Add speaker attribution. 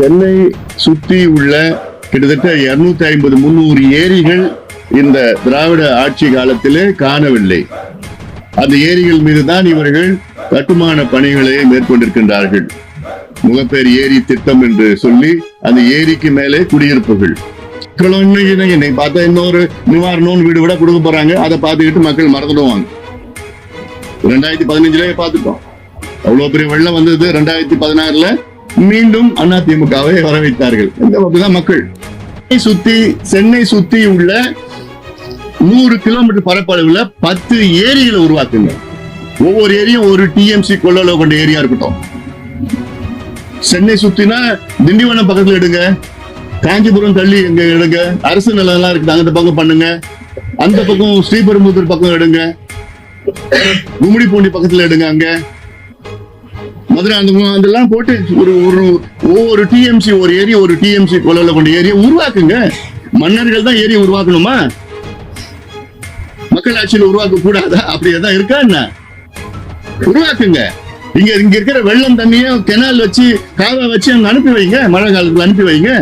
Speaker 1: சென்னை சுற்றி உள்ள கிட்டத்தட்ட இருநூத்தி ஐம்பது முன்னூறு ஏரிகள் இந்த திராவிட ஆட்சி காலத்திலே காணவில்லை. அந்த ஏரிகள் மீது தான் இவர்கள் கட்டுமான பணிகளை மேற்கொண்டிருக்கின்றார்கள். முகப்பேர் ஏரி திட்டம் என்று சொல்லி அந்த ஏரிக்கு மேலே குடியிருப்புகள். மக்களும் என்னை இன்னைக்கு பார்த்தா இன்னொரு நிவாரணம் வீடு விட கொடுக்க போறாங்க. அதை பார்த்துக்கிட்டு மக்கள் மறந்துடுவாங்க. ரெண்டாயிரத்தி பதினஞ்சுலயே பார்த்துட்டோம். அவ்வளவு பெரிய வெள்ளம் வந்தது ரெண்டாயிரத்தி பதினாறுல. மீண்டும் அதிமுகவை வர வைத்தார்கள் இந்த பக்கம் மக்கள். சென்னை சுத்தி சென்னை சுத்தி உள்ள நூறு கிலோமீட்டர் பரப்பளவுல பத்து ஏரிகளை உருவாக்குங்க. ஒவ்வொரு ஏரியும் ஒரு டிஎம்சி கொள்ளளவு கொண்ட ஏரியா இருக்கட்டும். சென்னை சுத்தினா திண்டிவனம் பக்கத்துல எடுங்க. காஞ்சிபுரம் தள்ளி எங்க எடுங்க. அரசு நிலம் எல்லாம் இருக்குது அந்த பக்கம் பண்ணுங்க. அந்த பக்கம் ஸ்ரீபெரும்புத்தூர் பக்கம் எடுங்க. கும்மிடிப்பூண்டி பக்கத்துல எடுங்க அங்க. மதுரை அந்த அதெல்லாம் போட்டு ஒரு ஒரு ஒவ்வொரு டிஎம்சி ஒரு ஏரியா ஒரு டிஎம்சி கொள்ளல கொண்ட ஏரியா உருவாக்குங்க. மன்னர்கள் தான் ஏரியா உருவாக்கணுமா? மக்களாட்சியில் உருவாக்க கூடாதா அப்படி தான் இருக்கா என்ன? உருவாக்குங்க. இங்க இங்க இருக்கிற வெள்ளம் தண்ணியும் கெனால் வச்சு காவா வச்சு அங்க அனுப்பி வைங்க. மழை காலத்துல அனுப்பி வைங்க.